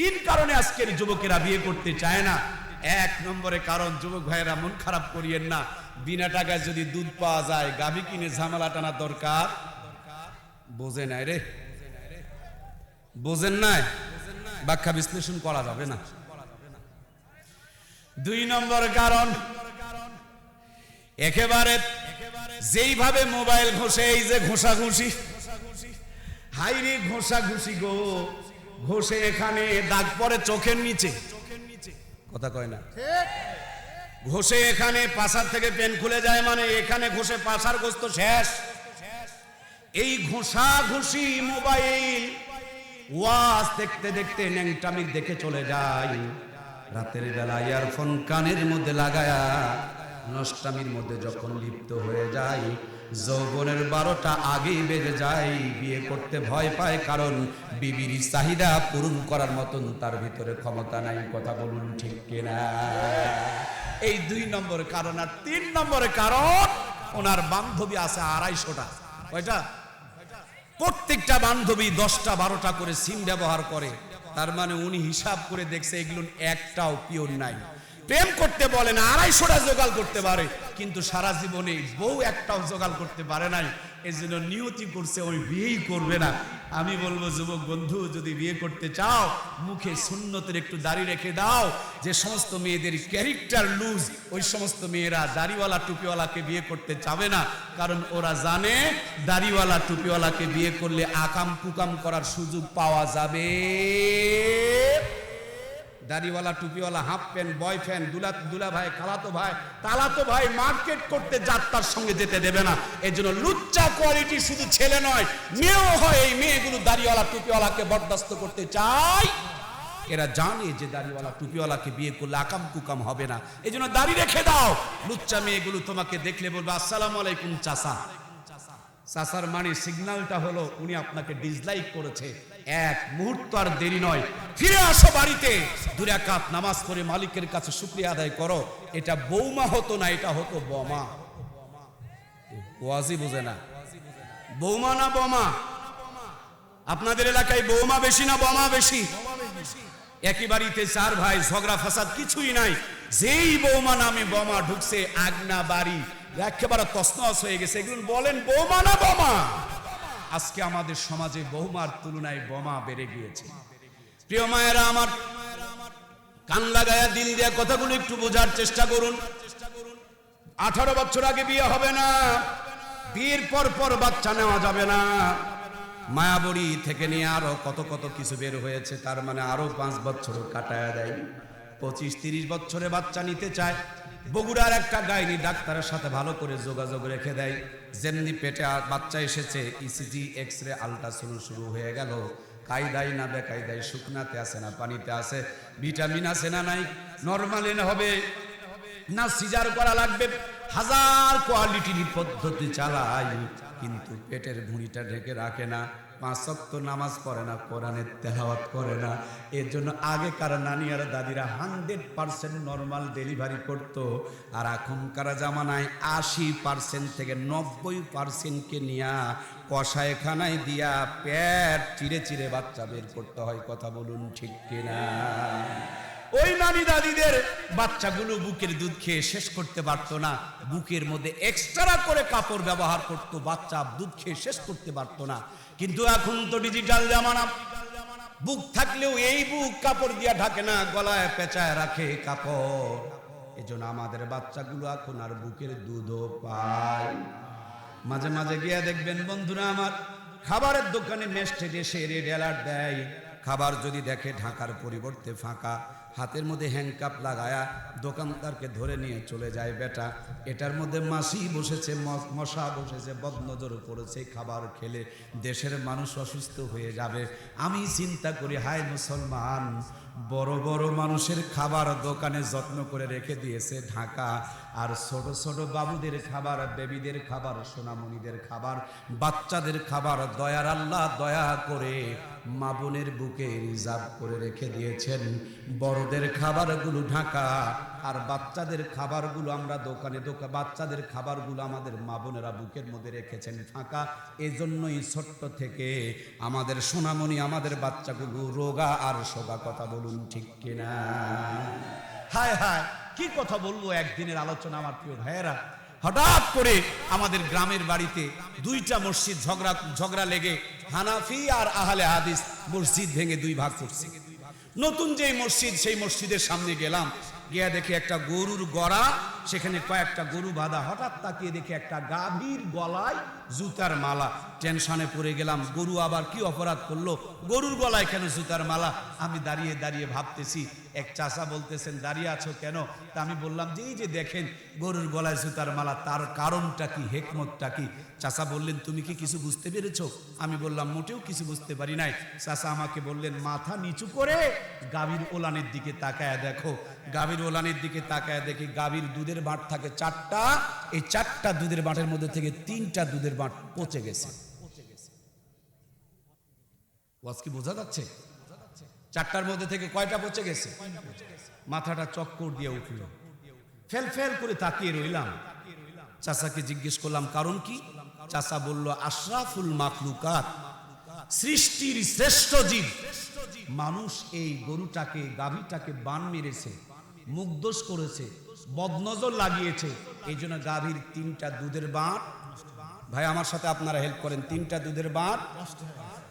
তিন কারণে আজকের যুবকেরা বিয়ে করতে চায় না। এক নম্বরে কারণ, যুবক ভাইয়েরা, মন খারাপ করিয়েন না। বিনা টাকায় যদি দুধ পাওয়া যায়, গাভী কিনে ঝামেলা টানা দরকার? বোঝে নাই রে। বোঝেন নাই? ব্যাখ্যা বিশ্লেষণ করা যাবে না। দুই নম্বর কারণ, একেবারে যেইভাবে মোবাইল ঘষে, এই যে ঘষা ঘুষি হাইরে ঘষা ঘুষি গো। ঘষে এখানে দাগ পরে চোখের নিচে। কথা কয় না? ঘষে এখানে পাশার থেকে পেন খুলে যায় মানে এখানে ঘষে পাশার গোস্ত শেষ। এই ঘষা ঘুষি মোবাইল ওয়াজ দেখতে দেখতে ন্যাংটামি দেখে চলে যায়। রাতের বেলা ইয়ারফোন কানের মধ্যে লাগায়া নষ্টামির মধ্যে যখন লিপ্ত হয়ে যায়, যৌবনের বারোটা আগেই বেজে যায়, বিয়ে করতে ভয় পায়, কারণ বিবির চাহিদা পূরণ করার মতন তার ভিতরে ক্ষমতা নাই, কথা বলুন ঠিক কিনা? এই দুই নম্বর কারণ আর তিন নম্বরের কারণ, ওনার বান্ধবী আছে আড়াইশোটা। কয়টা? প্রত্যেকটা বান্ধবী দশটা, বারোটা করে সিম ব্যবহার করে। তার মানে উনি হিসাব করে দেখছে এগুলো একটাও পিওর নাই। প্রেম করতে বলে না আড়াইশোটা জোগাল করতে পারে। কিন্তু সারা জীবনে বউ একটাও জোগাল করতে পারে নাই। এই জন্য নিয়তি করছে, ওই বিয়েই করবে না। আমি বলব, যুবক বন্ধু, যদি বিয়ে করতে চাও, মুখে সুন্নতের একটু দাড়ি রেখে দাও। যে সমস্ত মেয়েদের ক্যারেক্টার লুজ ওই সমস্ত মেয়েরা দাড়িওয়ালা, টুপিওয়ালাকে বিয়ে করতে চাবে না। কারণ ওরা জানে, দাড়িওয়ালা, টুপিওয়ালাকে বিয়ে করলে আকাম কুকাম করার সুযোগ পাওয়া যাবে। দাড়িওয়ালা, টুপিওয়ালা হাফ প্যান্ট বয়ফ্রেন্ড দুলা দুলা ভাই খালাতো ভাই, তালাতো ভাই মার্কেট করতে যাত্রার সঙ্গে যেতে দেবে না। এই জন্য লুচ্চা কোয়ালিটি শুধু ছেলে নয়, মেয়েও হয় এই মেয়েগুলো দাড়িওয়ালা, টুপিওয়ালাকে বরদাস্ত করতে চায়। এরা জানে যে দাড়িওয়ালা, টুপিওয়ালাকে বিয়ে করলে আকাম কুকাম হবে না। এই জন্য দাড়ি রেখে দাও। লুচ্চা মেয়েগুলো তোমাকে দেখলে বলবে, আসসালামু আলাইকুম চাচা। চাচার মানে সিগন্যালটা হলো, উনি আপনাকে ডিসলাইক করেছে। এক মুহূর্ত আর দেরি নয়। ফিরে আসো বাড়িতে। দুই রাকাত নামাজ পড়ে মালিকের কাছে শুক্রিয়া আদায় করো। এটা বৌমা হতো না, এটা হতো বমা। ওয়াজি বুঝে না। বৌমা না বমা? আপনাদের এলাকায় বৌমা বেশি না বমা বেশি? একই বাড়িতে চার ভাই, ঝগড়া, ফাসাদ কিছুই নাই। যেই বৌমা নামে বোমা ঢুকছে, আগনা বাড়ি, একেবারে তসনস হয়ে গেছে। এগুলো বলেন, বৌমা না বমা? আজকে আমাদের সমাজে বহুমার তুলনায় বোমা বেড়ে গিয়েছে। প্রিয় মায়েরা আমার, কান লাগায়া, দিল দেয়া কথাগুলো একটু বোঝার চেষ্টা করুন। আঠারো বছর আগে বিয়ে হবে না, বিয়ের পর পর বাচ্চা নেওয়া যাবে না। মায়াবড়ি থেকে নিয়ে আরও কত কত কিছু বের হয়েছে, তার মানে আরও পাঁচ বছর কাটায় দেয় পঁচিশ, তিরিশ বছরে বাচ্চা নিতে চায়, বগুড়ার একটা গাইনি ডাক্তারের সাথে ভালো করে যোগাযোগ রেখে দেয়। যেমনি পেটে বাচ্চা এসেছে ইসিজি এক্স রে আলট্রাসাউন্ড শুরু হয়ে গেল। কায়দাই না বেকায়দায় শুকনাতে আছে না পানিতে আছে। ভিটামিন আছে না নাই? নর্মালি হবে। না সিজার করা লাগবে। হাজার কোয়ালিটির পদ্ধতি চালায়, কিন্তু পেটের ভুঁড়িটা ঢেকে রাখে না। পাঁচ ওয়াক্ত নামাজ পড়ে না, কোরআনের তেলাওয়াত করে না। এর জন্য আগেকার নানি আর দাদিরা হান্ড্রেড পার্সেন্ট নর্মাল ডেলিভারি করত। আর এখনকার জামানায় আশি পার্সেন্ট থেকে নব্বই পার্সেন্টকে নিয়া কষায়খানায় দিয়া পেট চিরে চিরে বাচ্চা বের করতে হয়, কথা বলুন ঠিক কিনা? ওই নানি দাদিদের বাচ্চাগুলো বুকের দুধ খেয়ে শেষ করতে পারতো না, বুকের মধ্যে এক্সট্রা করে কাপড় ব্যবহার করতো, বাচ্চা দুধ খেয়ে শেষ করতে পারতো না। কিন্তু এখন তো ডিজিটাল জামানা। বুক থাকলেও এই বুক কাপড় দিয়া ঢাকে না, গলায় পেঁচায় রাখে কাপড়। এজন্য আমাদের বাচ্চাগুলো এখন আর বুকের দুধও পায়। মাঝে মাঝে গিয়ে দেখবেন বন্ধুরা আমার, খাবারের দোকানে মেস্টে এসে রেড অ্যালার্ট দেয়। খাবার যদি দেখে ঢাকার পরিবর্তে ফাঁকা হাতের মধ্যে হ্যাংকাপ লাগায়া দোকানদারকে ধরে নিয়ে চলে যায়, বেটা, এটার মধ্যে মাসি বসেছে মশা বসেছে, বদনজর পড়েছে, খাবার খেলে দেশের মানুষ অসুস্থ হয়ে যাবে। আমি চিন্তা করি, হায় মুসলমান বড় বড় মানুষের খাবার দোকানে যত্ন করে রেখে দিয়েছে ঢাকা। আর ছোট ছোট বাবুদের খাবার, বেবিদের খাবার, সোনামণিদের খাবার, বাচ্চাদের খাবার, দয়ার আল্লাহ দয়া করে মা বোনের বুকে রিজার্ভ করে রেখে দিয়েছেন। বড়দের খাবারগুলো ঢাকা, আর বাচ্চাদের খাবারগুলো আমরা দোকানে দোকান বাচ্চাদের খাবারগুলো আমাদের মা বোনেরা বুকের মধ্যে রেখেছেন ফাঁকা। এজন্যই ছোট্ট থেকে আমাদের সোনামণি, আমাদের বাচ্চাগুলো রোগা আর সোগা কথা বলুন ঠিক কিনা? হায় হায়, কি কথা বলব একদিনের আলোচনা আমার প্রিয় ভাইয়েরা? হঠাৎ করে আমাদের গ্রামের বাড়িতে দুইটা মসজিদ ঝগড়া ঝগড়া লেগে হানাফি আর আহলে হাদিস মসজিদ ভেঙে দুই ভাগ করছে। নতুন যে মসজিদ, সেই মসজিদের সামনে গেলাম, গিয়া দেখে একটা গরুর গড়া, সেখানে কয়েকটা গরু বাঁধা। হঠাৎ তাকিয়ে দেখে একটা গাভীর গলায় জুতার মালা। টেনশনে পড়ে গেলাম, গরু আবার কি অপরাধ করল? গরুর গলায় কেন জুতার মালা? আমি দাঁড়িয়ে দাঁড়িয়ে ভাবতেছি, এক চাষা বলতেছেন, দাঁড়িয়ে আছো কেন? তা আমি বললাম যে, এই যে দেখেন, গরুর গলায় জুতার মালা, তার কারণটা কি, হেকমতটা কি? চাষা বললেন, তুমি কি কিছু বুঝতে পেরেছ? আমি বললাম, মোটেও কিছু বুঝতে পারি নাই। চাষা আমাকে বললেন, মাথা নিচু করে গাভীর ওলানের দিকে তাকায় দেখো। গাভীর ওলানের দিকে তাকায় দেখি, গাভীর দুধের বাঁট থাকে চারটা। এই চারটা দুধের বাঁটের মধ্যে থেকে তিনটা দুধের বাঁট পচে গেছে। ওয়াজ কি বোঝা যাচ্ছে? চারটার মধ্যে থেকে কয়টা পচে গেছে? মাথাটা চক্কর দিয়ে উঠল। ফেল ফেল করে তাকিয়ে রইলাম। চাচাকে জিজ্ঞেস করলাম, কারণ কি? চাচা বলল, আশরাফুল মাকলুকাত সৃষ্টির শ্রেষ্ঠ জীব। মানুষ এই গরুটাকে, গাভীটাকে বান মেরেছে মুগ্ধস করেছে, বদনজর লাগিয়েছে। এই জন্য গাভীর তিনটা দুধের বাঁট ভাই আমার সাথে আপনারা হেল্প করেন। তিনটা দুধের বাঁট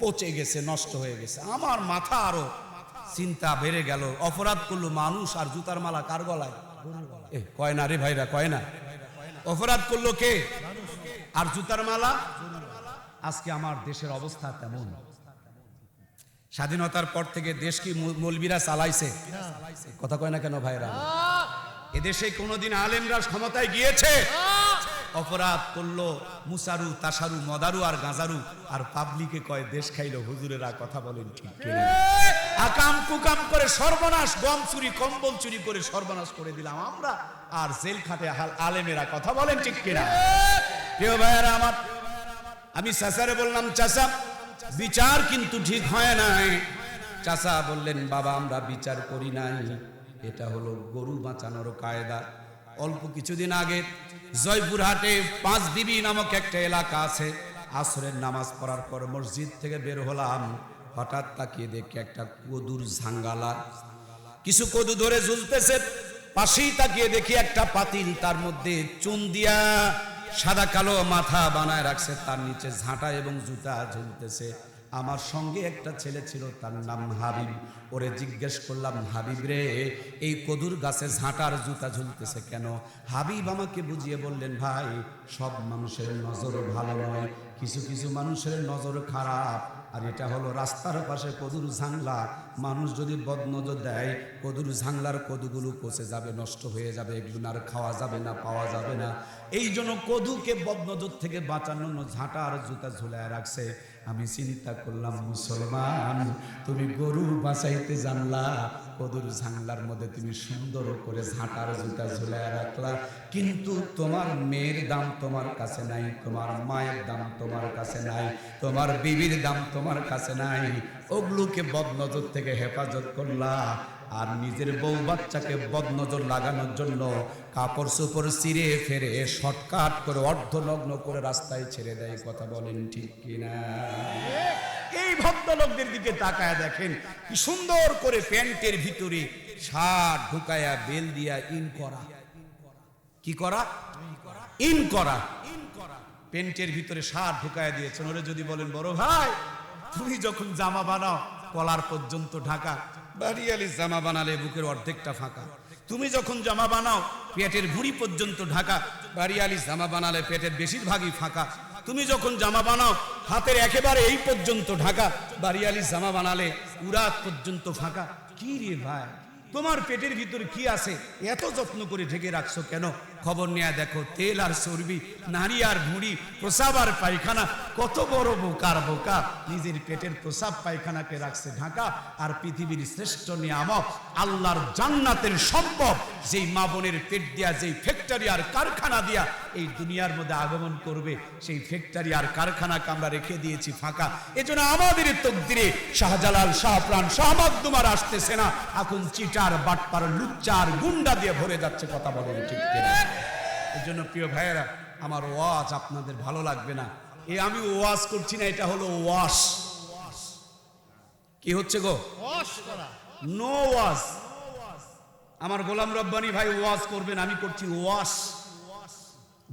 পচে গেছে নষ্ট হয়ে গেছে। আমার মাথা আরও চিন্তা বেড়ে গেল। অপরাধ করল মানুষ আর জুতার মালা কার গলায়? এ কয় না রে ভাইরা কয় না? অপরাধ করল কে? আর জুতার মালা? আজকে আমার দেশের অবস্থা তেমন। স্বাধীনতার পর থেকে দেশ কি মৌলবীরা চালাইছে? কথা কয় না কেন ভাইরা? এদেশে কোনোদিন আলেমরা ক্ষমতায় গিয়েছে? অপরাধ করল মুসারু, তাসারু, মদারু আর গাঁজারু। আর পাবলিকে কয়, দেশ খাইলো, হুজুরেরা কথা বলেন ঠিক আকাম কুকাম করে সর্বনাশ গম চুরি, কম্বল চুরি করে সর্বনাশ করে দিলাম আমরা। আর জেল খাটে হাল- আলেমেরা কথা বলেন ঠিক কিনা? প্রিয় ভাইয়ারা আমার, আমি চাচারে বললাম, চাচা, বিচার কিন্তু ঠিক হয় নাই। চাচা বললেন, বাবা, আমরা বিচার করি নাই। এটা হলো গরু বাঁচানোর কায়দা। অল্প কিছুদিন আগে জয়পুরহাটে পাঁচ বিবি নামক একটা এলাকা আছে। আসরের নামাজ পড়ার পর মসজিদ থেকে বের হলাম। হঠাৎ তাকিয়ে দেখি একটা কদুর ঝাঙ্গালা। কিছু কদু ধরে ঝুলতেছে। পাশেই তাকিয়ে দেখি একটা পাতিল, তার মধ্যে চুন দিয়া সাদা কালো মাথা বানায় রাখছে। তার নিচে ঝাঁটা এবং জুতা ঝুলতেছে। আমার সঙ্গে একটা ছেলে ছিল, তার নাম হাবিব। ওরে জিজ্ঞেস করলাম, হাবিব রে, এই কদুর গাছে ঝাঁটার জুতা ঝুলতেছে কেন? হাবিব আমাকে বুঝিয়ে বললেন, ভাই, সব মানুষের নজর ভালো নয়, কিছু কিছু মানুষের নজর খারাপ। আর এটা হলো রাস্তার পাশে কদুর ঝাংলা। মানুষ যদি বদনজর দেয়, কদুর ঝাংলার কদুগুলো পচে যাবে, নষ্ট হয়ে যাবে, এগুলো আর খাওয়া যাবে না, পাওয়া যাবে না। এই জন্য কদুকে বদনজর থেকে বাঁচানোর জন্য ঝাঁটা আর জুতা ঝুলায় রাখছে। আমি চিন্তা করলাম, মুসলমান, তুমি গরু বাঁচাইতে জানলা, কদুর ঝাংলার মধ্যে তুমি সুন্দর করে ঝাঁটার জুতা ঝুলায় রাখলা। কিন্তু তোমার মেয়ের দাম তোমার কাছে নাই, তোমার মায়ের দাম তোমার কাছে নাই, তোমার বিবির দাম তোমার কাছে নাই। ওগুলোকে বদনজর থেকে হেফাজত করলা। আর নিজের বউ বাচ্চাকে বদনজর লাগানোর জন্য কাপড় চোপড় চিরে ফেরে শর্টকাট করে অর্ধনগ্ন করে রাস্তায় ছেড়ে দেয়, কথা বলেন ঠিক কিনা? এই ভদ্রলোকদের দিকে তাকায় দেখেন, কি সুন্দর করে প্যান্টের ভিতরে শার্ট ঢুকায়া বেল দিয়া ইন করা। কি করা? ইন করা। প্যান্টের ভিতরে শার্ট ঢুকায় দিয়েছেন। ওরে যদি বলেন, বড় ভাই, তুমি যখন জামা বানাও, কলার পর্যন্ত ঢাকা। বাড়িয়ালি জামা বানালে বুকের অর্ধেকটা ফাঁকা। তুমি যখন জামা বানাও, পেটের ভুঁড়ি পর্যন্ত ঢাকা। বাড়িয়ালি জামা বানালে পেটের বেশিরভাগই ফাঁকা। তুমি যখন জামা বানাও, হাতের একেবারে এই পর্যন্ত ঢাকা। বাড়িয়ালি জামা বানালে উরাত পর্যন্ত ফাঁকা। কি রে ভাই? তোমার পেটের ভিতর কি আছে? এত যত্ন করে ঢেকে রাখছো কেন? খবর নেয়া দেখো, তেল আর চর্বি, নারী আর ভুঁড়ি, প্রসাব আর পায়খানা, কত বড় বোকার বোকা। নিজের পেটের প্রসাব পায়খানাকে রাখছে ঢাকা আর পৃথিবীর শ্রেষ্ঠ নিয়ামক, আল্লাহর জান্নাতের সম্ভব যেই মা বোনের পেট দিয়া, যেই ফ্যাক্টরি আর কারখানা দিয়া এই দুনিয়ার মধ্যে আগমন করবে সেই ফ্যাক্টরি আর কারখানাকে আমরা রেখে দিয়েছি ফাঁকা। এজন্য আমাদের তকদিরে শাহজালাল শাহপ্রাণ শাহমাদ্দুমার আসতেছে না। এখন চিটার বাটপার লুচ্চার গুন্ডা দিয়ে ভরে যাচ্ছে কথা বলেন ঠিক এই জন্য প্রিয় ভাইয়েরা আমার ওয়াজ আপনাদের ভালো লাগবে না। এ আমি ওয়াজ করছি না এটা হলো ওয়াশ। কি হচ্ছে গো? নো ওয়াজ। আমার গোলাম রব্বানি ভাই ওয়াজ করবেন আমি করছি ওয়াশ।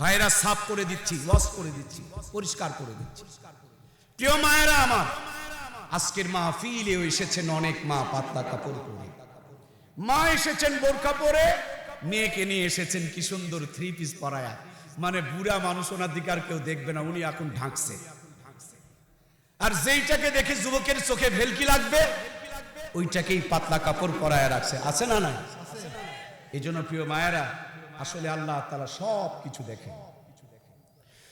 ভাইরা সাফ করে দিচ্ছি ওয়াশ করে দিচ্ছি, পরিষ্কার করে দিচ্ছি। প্রিয় মায়েরা আমার, আজকের মা মাহফিলে এসেছেন অনেক মা পাতলা কাপড় পরে। মা এসেছেন বোরকা পরে, মেয়েকে নিয়ে এসেছেন কি সুন্দর থ্রি পিস পরায়া। মানে বুড়া মানুষ, ওনার দিকে আর কেউ দেখবে না, উনি এখন ঢাকছে। আর যেইটাকে দেখে যুবকের চোখে ভেলকি লাগবে, ওইটাকেই পাতলা কাপড় পরায় রাখছে। আছে না নাই? এই জন্য প্রিয় মায়েরা আসলে আল্লাহ তালা সব কিছু দেখে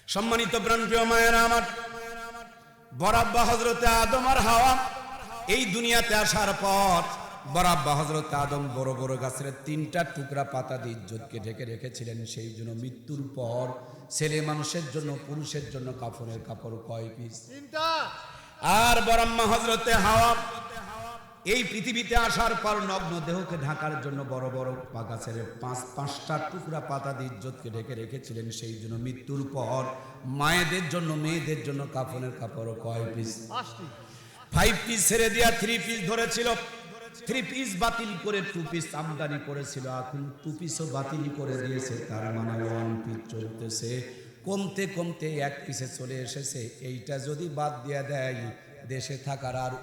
সম্মানিত প্রাণ প্রিয় মায়েরা আমার বরাব্বা হজরতে আদম আর হাওয়া এই দুনিয়াতে আসার পর বরাব্বা হজরতে আদম বড় বড় গাছের তিনটা টুকরা পাতা দিয়ে ইজ্জতকে ঢেকে রেখেছিলেন। সেই জন্য মৃত্যুর পর ছেলে মানুষের জন্য পুরুষের জন্য কাফনের কাপড় কয় পিস? আর বরাম্মা হজরতে হাওয়া এই পৃথিবীতে আসার পর নগ্ন দেহকে ঢাকার জন্য বড় বড় গাছের পাঁচ পাঁচটা টুকরা পাতা দিয়ে ইজ্জতকে ঢেকে রেখেছিলেন সেই জন্য মৃত্যুর পর মায়েদের জন্য মেয়েদের জন্য কাফনের কাপড় কয় পিস ফাইভ পিস ছেড়ে দিয়া থ্রি পিস ধরেছিল। থ্রি পিস বাতিল করে টু পিস আমদানি করেছিল। এখন টু পিসও বাতিল করে দিয়েছে তার মানে ওয়ান পিস চলতেছে। কমতে কমতে এক পিসে চলে এসেছে। এইটা যদি বাদ দিয়া দেয় দেশে থাকার আর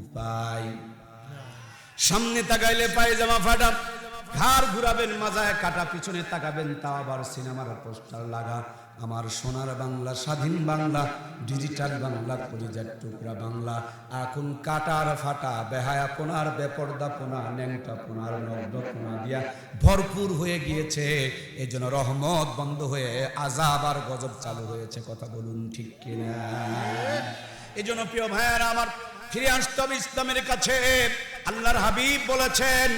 উপায় সামনে তাকাইলে পায়জামা ফাটা, ঘাড় ঘুরাবেন মাজায়, কাটা পিছনে তাকাবেন তা আবার সিনেমার পোস্টার লাগা। আমার সোনার বাংলা, স্বাধীন বাংলা, ডিজিটাল বাংলা, কলিজার টুকরা বাংলা। এখন কাটার ফাটা, বেহায়া পোনার, বেপর্দা পোনা, ন্যাংটা পোনার, নগ্ন পোনা দিয়া ভরপুর হয়ে গিয়েছে। এই জন্য রহমত বন্ধ হয়ে আজাব আর গজব চালু হয়েছে। কথা বলুন ঠিক কিনা? এই জন্য প্রিয় ভাইয়েরা আমার ফিরে আসতে হবে ইসলামের কাছে। আল্লাহর হাবিব বলেছেন,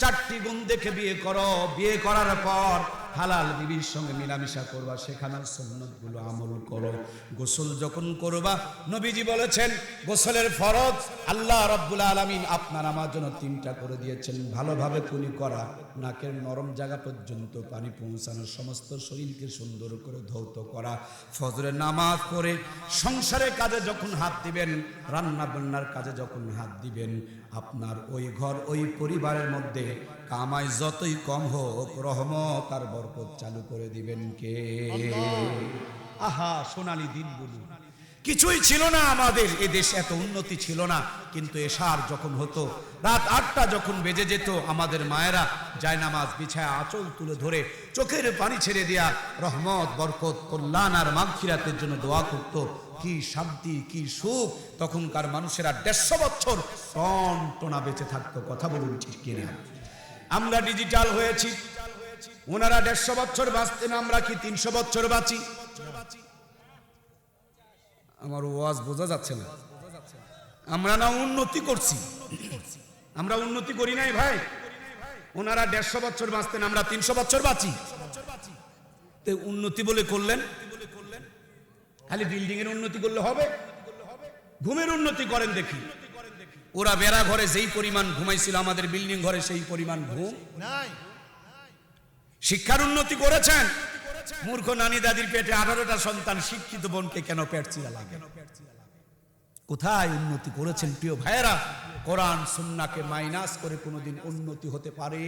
চারটি গুণ দেখে বিয়ে করো। বিয়ে করার পর হালাল বিবির সঙ্গে মিলামিশা করবা সেখানের সুন্নতগুলো আমল করো, গোসল যখন করবা, নবীজি বলেছেন, গোসলের ফরজ আল্লাহ রব্বুল আলমিন আপনার আমার জন্য তিনটা করে দিয়েছেন, ভালোভাবে কুলি করা, নাকের নরম জায়গা পর্যন্ত পানি পৌঁছানো, সমস্ত শরীরকে সুন্দর করে ধৌত করা, ফজরের নামাজ পড়ে, সংসারের কাজে যখন হাত দিবেন রান্না বান্নার কাজে যখন হাত দিবেন আপনার ওই ঘর ওই পরিবারের মধ্যে কামাই যতই কম হোক রহমত আর বরকত চালু করে দিবেন কে? আহা সোনালি দিন বলুন। কিছুই ছিল না আমাদের এ দেশ এত উন্নতি ছিল না। কিন্তু এশার যখন হতো রাত আটটা যখন বেজে যেত আমাদের মায়েরা জায়নামাজ বিছায় আঁচল তুলে ধরে চোখের পানি ছেড়ে দেয়া রহমত বরকত কল্যাণ আর মাগফিরাতের জন্য দোয়া করত। কি শান্তি, কি সুখ? তখনকার মানুষেরা দেড়শো বছর টন টনা বেঁচে থাকতো, কথা বলুন ঠিক কিনা? আমরা ডিজিটাল হয়েছি। ওনারা দেড়শো বছর বাঁচতেন, আমরা কি তিনশো বছর বাঁচি? আমার ওয়াজ বোঝা যাচ্ছে না। আমরা না উন্নতি করছি। আমরা উন্নতি করি নাই ভাই। ওনারা দেড়শো বছর বাঁচতেন, আমরা তিনশো বছর বাঁচি। উন্নতি বলে করলেন খালি বিল্ডিং এর উন্নতি করলে হবে। ঘুমের উন্নতি করেন দেখি। ওরা বেড়া ঘরে যেই পরিমাণ ঘুমাইছিল আমাদের বিল্ডিং ঘরে সেই পরিমাণ ঘুম? নাই। শিক্ষার উন্নতি করেছেন? মূর্খ নানি দাদির পেটে আঠারোটা সন্তান শিক্ষিত বোনকে কেন পেট চিরা লাগে? কোথায় উন্নতি করেছেন প্রিয় ভাইয়েরা? কোরআন সুন্নাকে মাইনাস করে কোনোদিন উন্নতি হতে পারে?